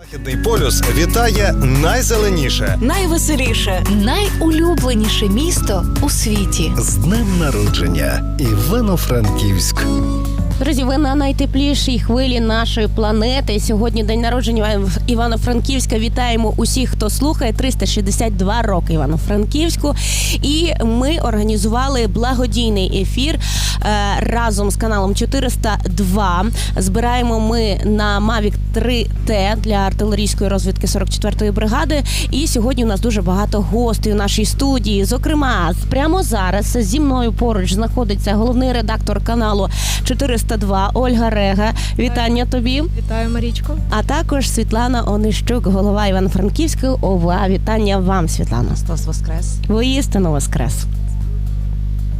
Західний полюс вітає найзеленіше Найвеселіше, найулюбленіше місто у світі. З днем народження Івано-Франківськ. Друзі, ви на найтеплішій хвилі нашої планети. Сьогодні день народження Іван- Івано-Франківська. Вітаємо усіх, хто слухає 362 роки Івано-Франківську. І ми організували благодійний ефір е, разом з каналом 402. Збираємо ми на Mavic 3T для артилерійської розвідки 44-ї бригади. І сьогодні у нас дуже багато гостей у нашій студії. Зокрема, прямо зараз зі мною поруч знаходиться головний редактор каналу 402 Ольга Рега. Вітання тобі. Вітаю, Марічко. А також Світлана Онищук, голова Івано-Франківської ОВА. Вітання вам, Світлана. Христос Воскрес. Воістину воскрес.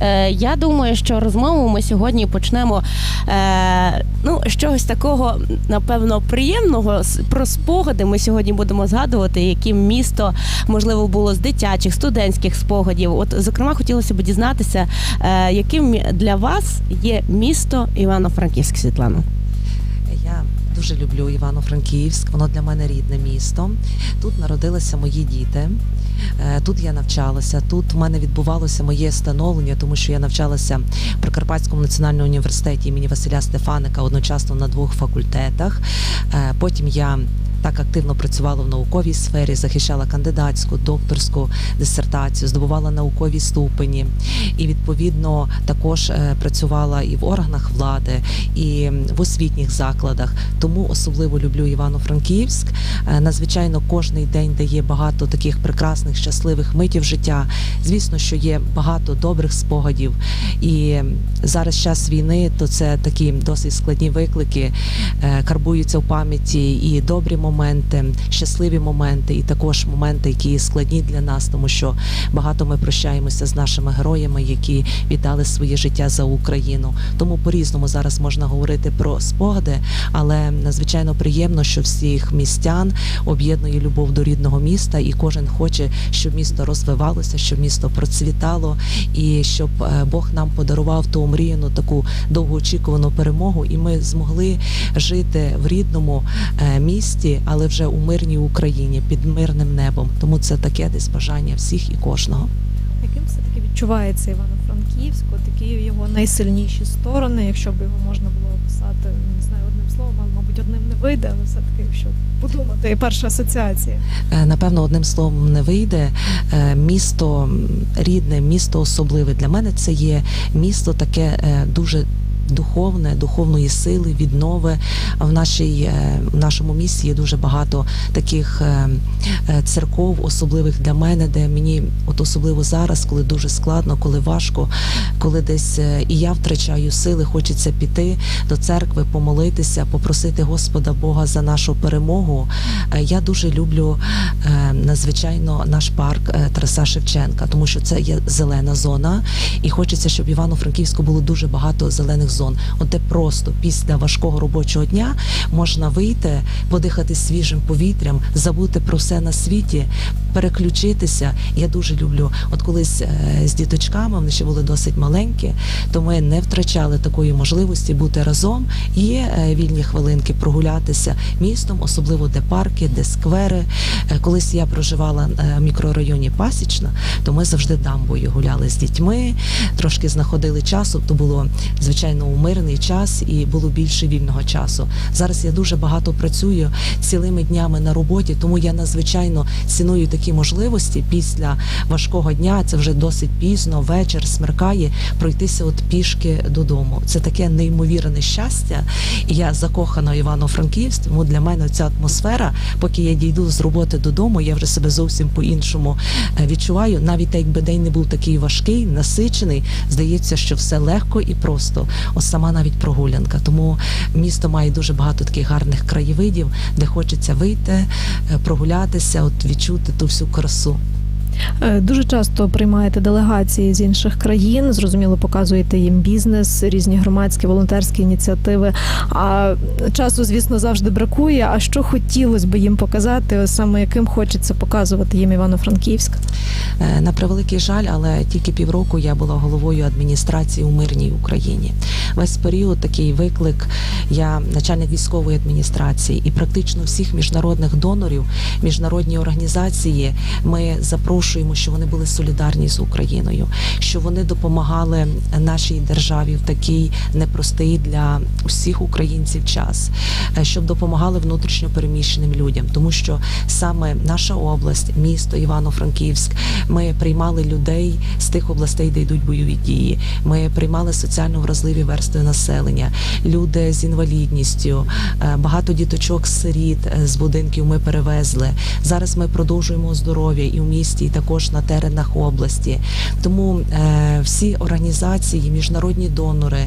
Е, я думаю, що розмову ми сьогодні почнемо е, ну, з чогось такого, напевно, приємного. Про спогади ми сьогодні будемо згадувати, яким місто можливо було з дитячих, студентських спогадів. От, зокрема, хотілося б дізнатися, е, яким для вас є місто Івано-Франківськ, Світлана. Я дуже люблю Івано-Франківськ. Воно для мене рідне місто. Тут народилися мої діти. Е, Тут я навчалася. Тут в мене відбувалося моє становлення, тому що я навчалася в Прикарпатському національному університеті імені Василя Стефаника одночасно на двох факультетах. Е, Потім я так активно працювала в науковій сфері, захищала кандидатську, докторську дисертацію, здобувала наукові ступені і відповідно також е, працювала і в органах влади, і в освітніх закладах. Тому особливо люблю Івано-Франківськ. Е, Надзвичайно кожний день дає багато таких прекрасних, щасливих митів життя. Звісно, що є багато добрих спогадів. І зараз час війни, то це такі досить складні виклики. Е, Карбуються в пам'яті і добрі моменти, щасливі моменти, і також моменти, які складні для нас, тому що багато ми прощаємося з нашими героями, які віддали своє життя за Україну. Тому по-різному зараз можна говорити про спогади, але надзвичайно приємно, що всіх містян об'єднує любов до рідного міста, і кожен хоче, щоб місто розвивалося, щоб місто процвітало, і щоб е, Бог нам подарував ту омріяну таку довгоочікувану перемогу, і ми змогли жити в рідному е, але вже у мирній Україні під мирним небом. Тому це таке десь бажання всіх і кожного. Яким все-таки відчувається Івано-Франківськ, от які його найсильніші сторони, якщо б його можна було описати, не знаю, одним словом, мабуть, одним не вийде, але все-таки, якщо подумати, перша асоціація. Е, Напевно, одним словом не вийде. Е, Місто рідне, місто особливе. Для мене це є місто таке е, дуже. Духовне, духовної сили, віднови в нашій е, в нашому місті є дуже багато таких е, е, церков, особливих для мене, де мені, от особливо зараз, коли дуже складно, коли важко, коли десь і я втрачаю сили, хочеться піти до церкви, помолитися, попросити Господа Бога за нашу перемогу. Я дуже люблю надзвичайно наш парк Тараса Шевченка, тому що це є зелена зона, і хочеться, щоб Івано-Франківську було дуже багато зелених зон. От де просто після важкого робочого дня можна вийти, подихати свіжим повітрям, забути про все на світі, переключитися. Я дуже люблю. От колись е, з діточками вони ще були досить маленькі, то ми не втрачали такої можливості бути разом. Є е, вільні хвилинки прогулятися містом, особливо де парки, де сквери. Е, Колись я проживала в мікрорайоні Пасічна, то ми завжди дамбою гуляли з дітьми, трошки знаходили часу. То було звичайно у мирний час і було більше вільного часу. Зараз я дуже багато працюю цілими днями на роботі, тому я надзвичайно ціную такі можливості після важкого дня. Це вже досить пізно, вечір смеркає, пройтися от пішки додому. Це таке неймовірне щастя. Я закохана Івано-Франківськ, тому для мене ця атмосфера, поки я дійду з роботи додому, я вже себе зовсім по-іншому е, відчуваю. Навіть якби день не був такий важкий, насичений, здається, що все легко і просто. Ось сама навіть прогулянка. Тому місто має дуже багато таких гарних краєвидів, де хочеться вийти, е, прогулятися, от відчути ту всю красу. Е, Дуже часто приймаєте делегації з інших країн, зрозуміло, показуєте їм бізнес, різні громадські волонтерські ініціативи. А часу, звісно, завжди бракує. А що хотілося б їм показати, саме яким хочеться показувати їм Івано-Франківськ? Е, На превеликий жаль, але тільки півроку я була головою адміністрації у мирній Україні. Весь період такий виклик. Я начальник військової адміністрації, і практично всіх міжнародних донорів, міжнародні організації ми запрошуємо, що вони були солідарні з Україною, що вони допомагали нашій державі в такий непростий для усіх українців час, е, щоб допомагали внутрішньо переміщеним людям, тому що саме наша область, місто Івано-Франківськ, ми приймали людей з тих областей, де йдуть бойові дії. Ми приймали соціально вразливі верстви населення, люди з інвалідністю, е, багато діточок сиріт е, з будинків ми перевезли. Зараз ми продовжуємо здоров'я і в місті, і також на теренах області. Тому е, всі організації, міжнародні донори,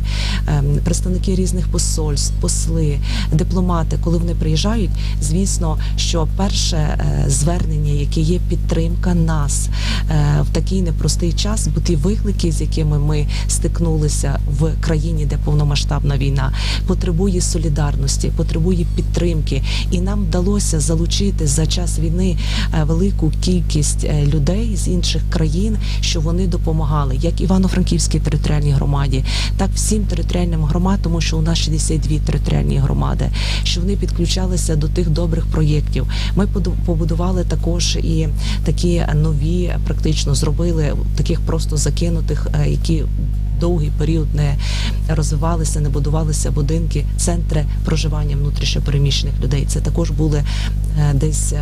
е, представники різних посольств, посли, дипломати, коли вони приїжджають, звісно, що перше е, звернення, яке є підтримка нас в такий непростий час, бо ті виклики, з якими ми стикнулися в країні, де повномасштабна війна, потребує солідарності, потребує підтримки, і нам вдалося залучити за час війни велику кількість е, людей з інших країн, що вони допомагали, як Івано-Франківській територіальній громаді, так всім територіальним громадам, тому що у нас 62 територіальні громади, що вони підключалися до тих добрих проєктів. Ми побудували також і такі нові, практично зробили таких просто закинутих, е, які довгий період не розвивалися, не будувалися будинки, центри проживання внутрішньопереміщених людей. Це також були е, десь.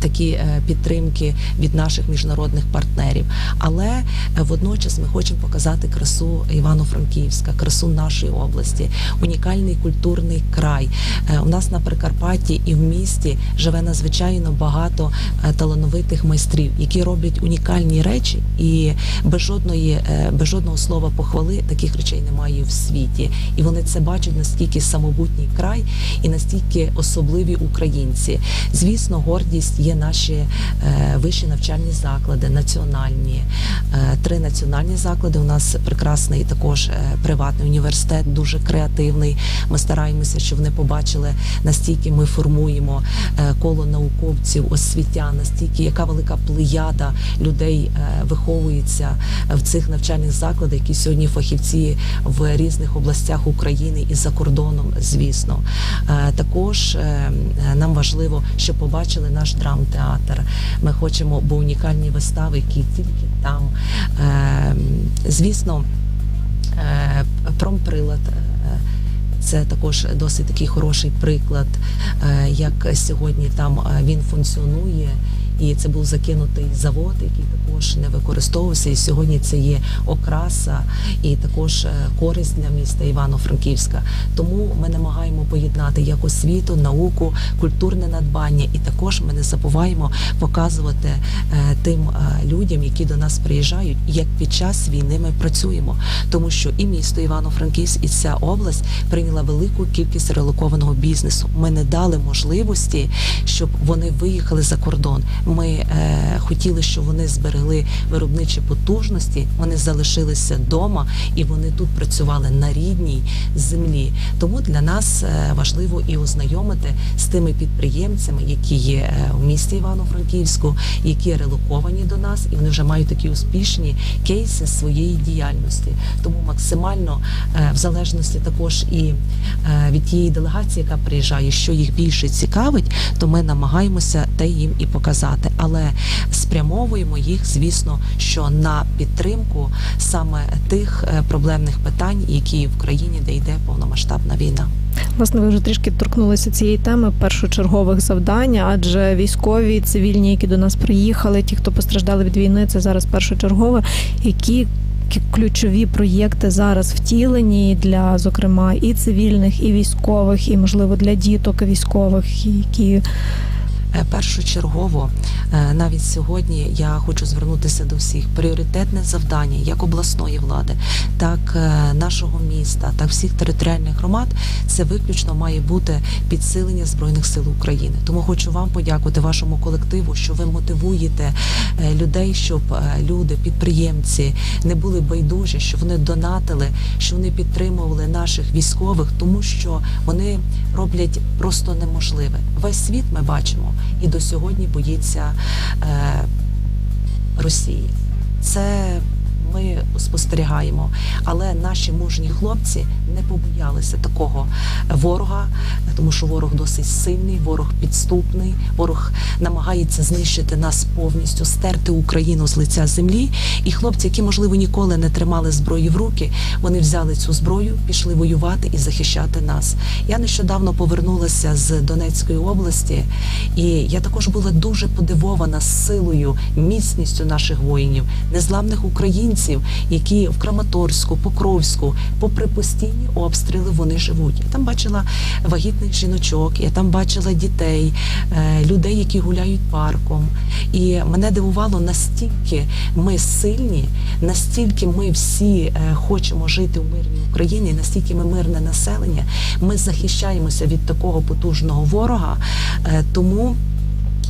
Такі е, підтримки від наших міжнародних партнерів, але е, водночас ми хочемо показати красу Івано-Франківська, красу нашої області, унікальний культурний край. Е, У нас на Прикарпатті і в місті живе надзвичайно багато талановитих майстрів, які роблять унікальні речі, і без жодної, без жодного слова похвали таких речей немає в світі. І вони це бачать наскільки самобутній край і настільки особливі українці. Звісно, гордість є наші е, вищі навчальні заклади, національні. Е, Три національні заклади. У нас прекрасний також е, приватний університет, дуже креативний. Ми стараємося, щоб вони побачили настільки ми формуємо коло науковців, освітян, настільки яка велика плеяда людей виховується в цих навчальних закладах, які сьогодні фахівці в різних областях України і за кордоном, звісно. Також нам важливо, щоб побачили наш драмтеатр. Ми хочемо, бо унікальні вистави, які тільки там. Е, Звісно, е, промприлад. е, Це також досить такий хороший приклад, е, як сьогодні там він функціонує. І це був закинутий завод, який також не використовувався. І сьогодні це є окраса і також е, користь для міста Івано-Франківська. Тому ми намагаємо поєднати як освіту, науку, культурне надбання, і також ми не забуваємо показувати е, тим е, людям, які до нас приїжджають, як під час війни ми працюємо, тому що і місто Івано-Франківськ, і ця область прийняла велику кількість релокованого бізнесу. Ми не дали можливості, щоб вони виїхали за кордон. Ми е, хотіли, щоб вони зберегли виробничі потужності. Вони залишилися вдома і вони тут працювали на рідній землі. Тому для нас е, важливо і ознайомити з тими підприємцями, які є е, в місті Івано-Франківську, які релоковані до нас, і вони вже мають такі успішні кейси своєї діяльності. Тому максимально в залежності також і від тієї делегації, яка приїжджає, що їх більше цікавить, то ми намагаємося те їм і показати. Але спрямовуємо їх, звісно, що на підтримку саме тих е, проблемних питань, які в країні, де йде повномасштабна війна. Власне, ви вже трішки торкнулися цієї теми першочергових завдань, адже військові, цивільні, які до нас приїхали, ті, хто постраждали від війни, це зараз першочергове. Які ключові проєкти зараз втілені для, зокрема, і цивільних, і військових, і можливо для діток військових, які Першочергово, е, навіть сьогодні я хочу звернутися до всіх. Пріоритетне завдання як обласної влади, так е, нашого міста, так всіх територіальних громад. Це виключно має бути підсилення збройних сил України. Тому хочу вам подякувати вашому колективу, що ви мотивуєте е, людей, щоб е, люди, підприємці не були байдужі, що вони донатили, що вони підтримували наших військових, тому що вони роблять просто неможливе. Весь світ ми бачимо і до сьогодні боїться е, Росії. Це ми спостерігаємо, але наші мужні хлопці не побоялися такого ворога, тому що ворог досить сильний, ворог підступний, ворог намагається знищити нас повністю, стерти Україну з лиця землі. І хлопці, які можливо ніколи не тримали зброї в руки, вони взяли цю зброю, пішли воювати і захищати нас. Я нещодавно повернулася з Донецької області, і я також була дуже подивована силою, міцністю наших воїнів, незламних українців, які в Краматорську, Покровську, попри постійні обстріли, вони живуть. Я там бачила вагітних жіночок, я там бачила дітей, е, людей, які гуляють парком. І мене дивувало настільки ми сильні, настільки ми всі е, хочемо жити у мирній Україні, настільки ми мирне населення. Ми захищаємося від такого потужного ворога. Е, Тому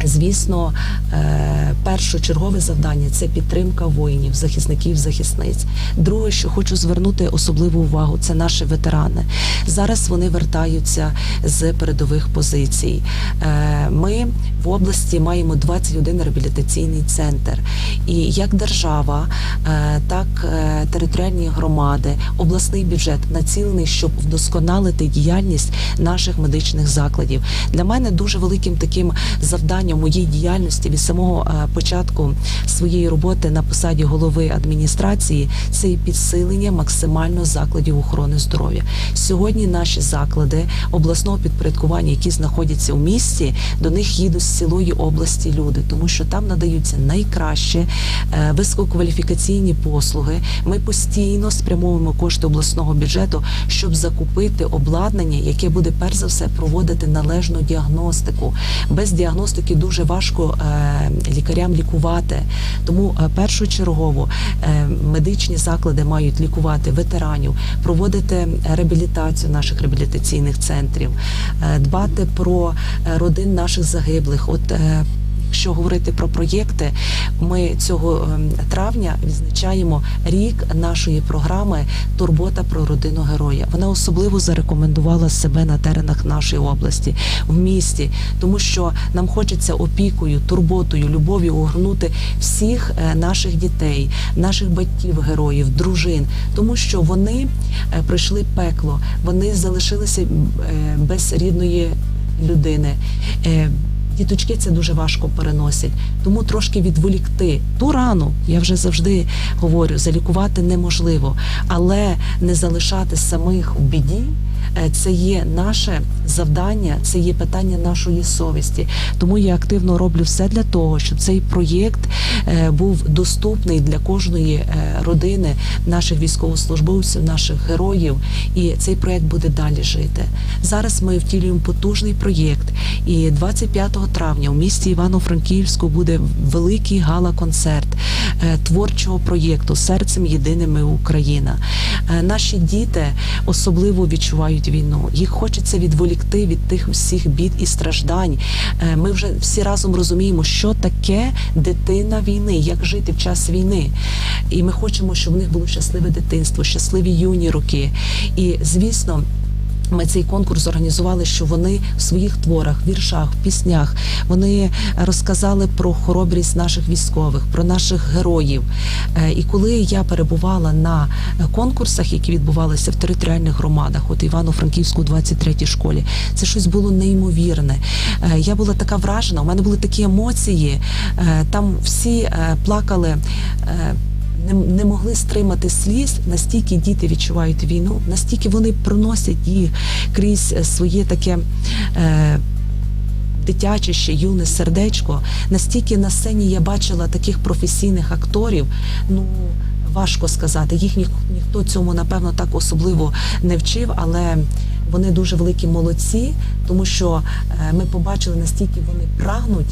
Звісно, е, першочергове завдання це підтримка воїнів, захисників, захисниць. Друге, що хочу звернути особливу увагу, це наші ветерани. Зараз вони вертаються з передових позицій. Е, Ми області маємо 21 реабілітаційний центр. І як держава, е, так е, територіальні громади, обласний бюджет націлений, щоб вдосконалити діяльність наших медичних закладів. Для мене дуже великим таким завданням моїй діяльності від самого е, початку своєї роботи на посаді голови адміністрації це підсилення максимально закладів охорони здоров'я. Сьогодні наші заклади обласного підпорядкування, які знаходяться у місті, до них їдуть цілої області люди, тому що там надаються найкраще висококваліфікаційні послуги. Ми постійно спрямовуємо кошти обласного бюджету, щоб закупити обладнання, яке буде перш за все проводити належну діагностику. Без діагностики дуже важко е, лікарям лікувати. Тому е, першочергово е, медичні заклади мають лікувати ветеранів, проводити реабілітацію наших реабілітаційних центрів, дбати про родин наших загиблих. От е, Якщо говорити про проєкти, ми цього ем, травня відзначаємо рік нашої програми Турбота про родину героя. Вона особливо зарекомендувала себе на теренах нашої області, в місті, тому що нам хочеться опікою, турботою, любов'ю огорнути всіх е, наших дітей, наших батьків, героїв, дружин, тому що вони е, пройшли пекло, вони залишилися е, без рідної людини. Діточки це дуже важко переносять, тому трошки відволікти ту рану, я вже завжди говорю, залікувати неможливо, але не залишати самих у біді. Е, Це є наше завдання, це є питання нашої совісті. Тому я активно роблю все для того, щоб цей проєкт е, був доступний для кожної е, родини наших військовослужбовців, наших героїв. І цей проєкт буде далі жити. Зараз ми втілюємо потужний проєкт. І 25 травня у місті Івано-Франківську буде великий гала-концерт творчого проєкту Серцем єдиними Україна. Наші діти особливо відчувають війну. Їх хочеться відволікти від тих всіх бід і страждань. Е, Ми вже всі разом розуміємо, що таке дитина війни, як жити в час війни. І ми хочемо, щоб в них було щасливе дитинство, щасливі юні роки. І звісно. Ми цей конкурс організували, що вони в своїх творах, віршах, піснях вони розказали про хоробрість наших військових, про наших героїв. Е, І коли я перебувала на конкурсах, які відбувалися в територіальних громадах, от Івано-Франківську, 23-й школі, це щось було неймовірне. Е, Я була така вражена. У мене були такі емоції. Е, Там всі плакали. Не, не могли стримати сліз, настільки діти відчувають війну, настільки вони проносять їх крізь е, своє таке. Е, Дитяче ще юне сердечко, настільки на сцені я бачила таких професійних акторів. Ну важко сказати, їх ніх, ніхто цьому напевно так особливо не вчив, але вони дуже великі молодці, тому що е, ми побачили настільки вони прагнуть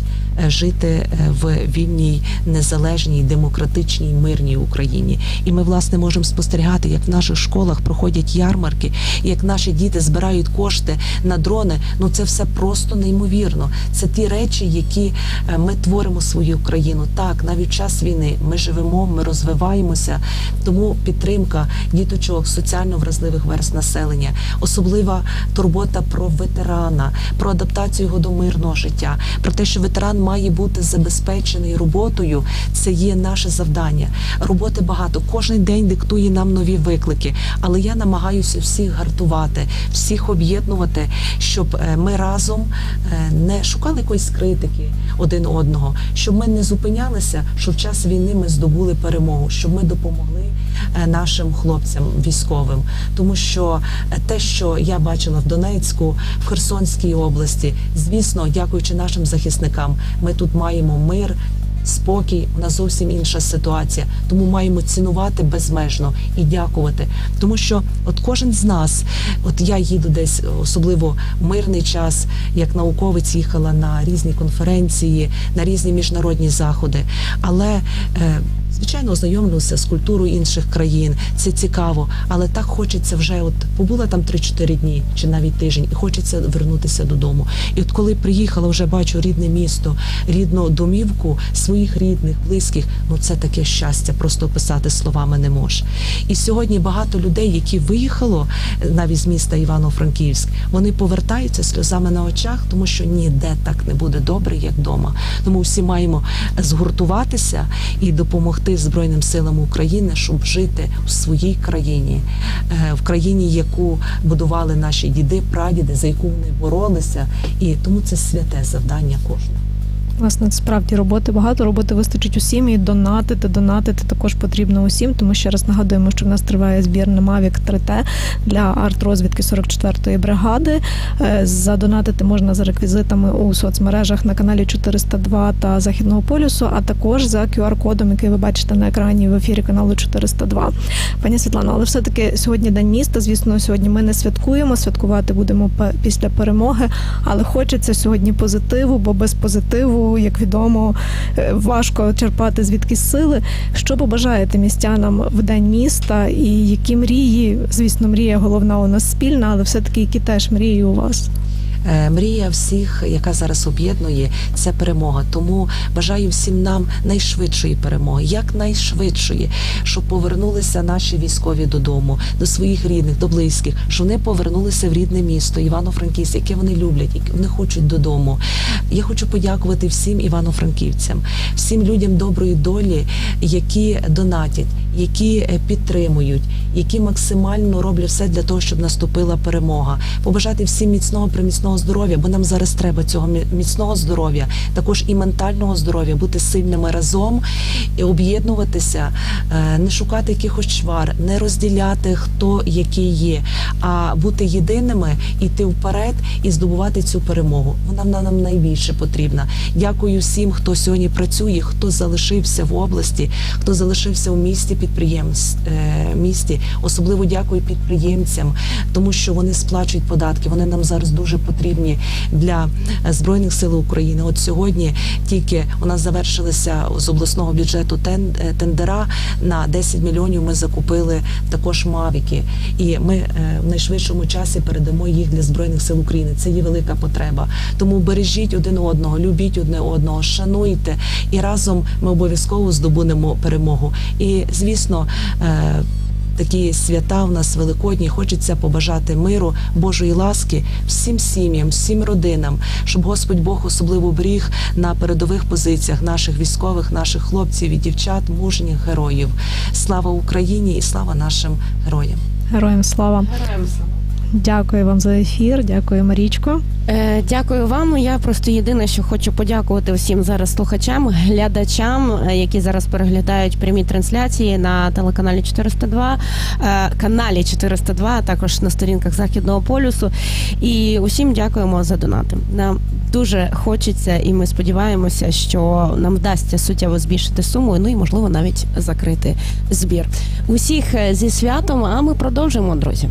жити е, в вільній, незалежній, демократичній, мирній Україні. І ми власне можемо спостерігати, як в наших школах проходять ярмарки, як наші діти збирають кошти на дрони. Ну це все просто неймовірно. Це ті речі, які е, ми творимо свою країну. Так, навіть час війни ми живемо, ми розвиваємося. Тому підтримка діточок соціально вразливих верст населення, особлива турбота про ветерана, про адаптацію його до мирного життя, про те, що ветеран має бути забезпечений роботою. Це є наше завдання. Роботи багато. Кожен день диктує нам нові виклики. Але я намагаюся всіх гартувати, всіх об'єднувати, щоб е, ми разом е, не шукали якоїсь критики один одного, щоб ми не зупинялися, що в час війни ми здобули перемогу, щоб ми допомогли нашим хлопцям військовим. Тому що е, те, що я бачила в Донецьку, в Херсонській області, звісно, дякуючи нашим захисникам, ми тут маємо мир. Спокій, у нас зовсім інша ситуація, тому маємо цінувати безмежно і дякувати. Тому що от кожен з нас, от я їду десь, особливо мирний час, як науковець їхала на різні конференції, на різні міжнародні заходи. Але е, Звичайно, ознайомлюся з культурою інших країн. Це цікаво, але так хочеться вже. От побула там 3-4 дні чи навіть тиждень, і хочеться вернутися додому. І от коли приїхала, вже бачу рідне місто, рідну домівку своїх рідних, близьких. Ну це таке щастя, просто описати словами не може. І сьогодні багато людей, які виїхало е, навіть з міста Івано-Франківськ, вони повертаються сльозами на очах, тому що ніде так не буде добре, як вдома. Тому всі маємо згуртуватися і допомогти Збройним силам України, щоб жити у своїй країні, е, в країні, яку будували наші діди, прадіди, за яку вони боролися. І тому це святе завдання кожного. Власне, справді роботи багато, роботи вистачить усім і донатити, донатити також потрібно усім, тому ще раз нагадуємо, що в нас триває збір на Mavic 3T для арт-розвідки 44-ї бригади. Е, Задонатити можна за реквізитами у соцмережах на каналі 402 та Західного полюсу, а також за QR-кодом, який ви бачите на екрані в ефірі каналу 402. Пані Світлано, але все-таки сьогодні день міста. Звісно, сьогодні ми не святкуємо. Святкувати будемо після перемоги, але хочеться сьогодні позитиву, бо без позитиву, як відомо, е, важко черпати звідки сили. Що побажаєте містянам в день міста, і які мрії, звісно, мрія головна у нас спільна, але все-таки які теж мрії у вас? Е, Мрія всіх, яка зараз об'єднує, це перемога. Тому бажаю всім нам найшвидшої перемоги, якнайшвидшої, щоб повернулися наші військові додому, до своїх рідних, до близьких, щоб вони повернулися в рідне місто Івано-Франківськ, яке вони люблять, яке вони хочуть додому. Я хочу подякувати всім івано-франківцям, всім людям доброї долі, які донатять, які е, підтримують, які максимально роблять все для того, щоб наступила перемога. Побажати всім міцного приміцного здоров'я, бо нам зараз треба цього міцного здоров'я, також і ментального здоров'я, бути сильними разом і об'єднуватися, е, не шукати якихось чвар, не розділяти хто який є, а бути єдиними, іти вперед і здобувати цю перемогу. Вона нам- найбільше потрібна. Дякую всім, хто сьогодні працює, хто залишився в області, хто залишився у місті підприємств е. Особливо дякую підприємцям, тому що вони сплачують податки. Вони нам зараз дуже потрібні для е, збройних сил України. От сьогодні тільки у нас завершилися з обласного бюджету е, тендера на 10 мільйонів. Ми закупили також мавіки, і ми е, в найшвидшому часі передамо їх для збройних сил України. Це є велика потреба. Тому бережіть один одного, любіть одне одного, шануйте, і разом ми обов'язково здобудемо перемогу. І звісно. Такі свята в нас великодні. Хочеться побажати миру, Божої ласки всім сім'ям, всім родинам, щоб Господь Бог особливо бріг на передових позиціях наших військових, наших хлопців і дівчат, мужніх героїв. Слава Україні і слава нашим героям. Героям слава! Героям слава! Дякую вам за ефір. Дякую, Марічко. Е, Дякую вам. Я просто єдине, що хочу подякувати всім зараз слухачам, глядачам, е, які зараз переглядають прямі трансляції на телеканалі 402, е, каналі 402, а також на сторінках Західного полюсу. І усім дякуємо за донати. Нам дуже хочеться, і ми сподіваємося, що нам вдасться суттєво збільшити суму, ну і можливо навіть закрити збір. Усіх е, зі святом. А ми продовжимо, друзі.